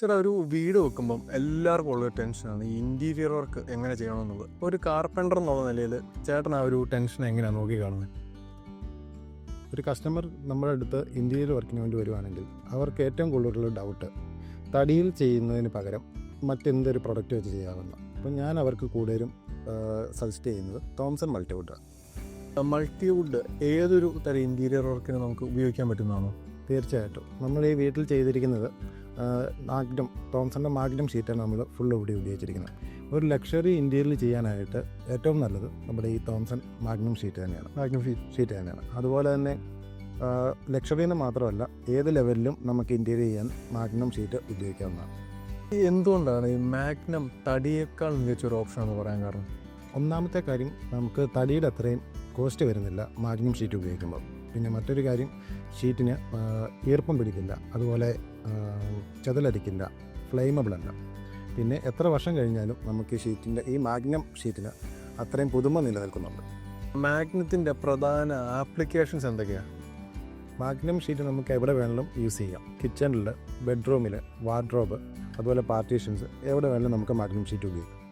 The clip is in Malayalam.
ചേട്ടാ ഒരു വീട് വെക്കുമ്പം എല്ലാവർക്കും ഉള്ളൊരു ടെൻഷനാണ് ഈ ഇന്റീരിയർ വർക്ക് എങ്ങനെ ചെയ്യണമെന്നുള്ളത്. ഇപ്പോൾ ഒരു കാർപ്പന്റർ എന്നുള്ള നിലയിൽ ചേട്ടൻ ആ ഒരു ടെൻഷൻ എങ്ങനെയാണ് നോക്കി കാണുന്നത് ഒരു കസ്റ്റമർ നമ്മുടെ അടുത്ത് ഇന്റീരിയർ വർക്കിന് വേണ്ടി വരുവാണെങ്കിൽ അവർക്ക് ഏറ്റവും കൂടുതലുള്ള ഡൗട്ട് തടിയിൽ ചെയ്യുന്നതിന് പകരം മറ്റെന്തൊരു പ്രൊഡക്റ്റ് വെച്ച് ചെയ്യാവുന്ന അപ്പം ഞാൻ അവർക്ക് കൂടുതലും സജസ്റ്റ് ചെയ്യുന്നത് തോംസൺ മൾട്ടിവുഡാണ് മൾട്ടിവുഡ് ഏതൊരു തരം ഇന്റീരിയർ വർക്കിന് നമുക്ക് ഉപയോഗിക്കാൻ പറ്റുന്നതാണോ? തീർച്ചയായിട്ടും. നമ്മൾ ഈ വീട്ടിൽ ചെയ്തിരിക്കുന്നത് മാഗ്നം തോംസണിന്റെ മാഗ്നം ഷീറ്റാണ് നമ്മൾ ഫുൾ ഇവിടെ ഉപയോഗിച്ചിരിക്കുന്നത്. ഒരു ലക്ഷറി ഇന്റീരിയൽ ചെയ്യാനായിട്ട് ഏറ്റവും നല്ലത് നമ്മുടെ ഈ തോംസൺ മാഗ്നം ഷീറ്റ് തന്നെയാണ്. Magnum sheet. തന്നെയാണ്. അതുപോലെ തന്നെ ലക്ഷറീന് മാത്രമല്ല ഏത് ലെവലിലും നമുക്ക് ഇന്റീരിയർ ചെയ്യാൻ മാഗ്നം ഷീറ്റ് ഉപയോഗിക്കാവുന്നതാണ്. എന്തുകൊണ്ടാണ് ഈ മാഗ്നം തടിയേക്കാൾ മികച്ചൊരു ഓപ്ഷൻ എന്ന് പറയാൻ കാരണം? ഒന്നാമത്തെ കാര്യം നമുക്ക് തടിയുടെ അത്രയും കോസ്റ്റ് വരുന്നില്ല മാഗ്നം ഷീറ്റ് ഉപയോഗിക്കുമ്പോൾ. പിന്നെ മറ്റൊരു കാര്യം ഷീറ്റിന് ഈർപ്പം പിടിക്കില്ല. അതുപോലെ ചതലരിക്കില്ല. ഫ്ലെയിമബിൾ അല്ല. പിന്നെ എത്ര വർഷം കഴിഞ്ഞാലും നമുക്ക് ഈ ഷീറ്റിന്റെ ഈ മാഗ്നം ഷീറ്റിന് അത്രയും പുതുമ നിലനിൽക്കുന്നുണ്ട്. മാഗ്നത്തിന്റെ പ്രധാന ആപ്ലിക്കേഷൻസ് എന്തൊക്കെയാണ് മാഗ്നം ഷീറ്റ് നമുക്ക് എവിടെ വേണമെങ്കിലും യൂസ് ചെയ്യാം. കിച്ചണിൽ ബെഡ്റൂമിൽ വാർഡ്രോബ് അതുപോലെ പാർട്ടീഷൻസ് എവിടെ വേണമെങ്കിലും നമുക്ക് മാഗ്നം ഷീറ്റ് ഉപയോഗിക്കാം.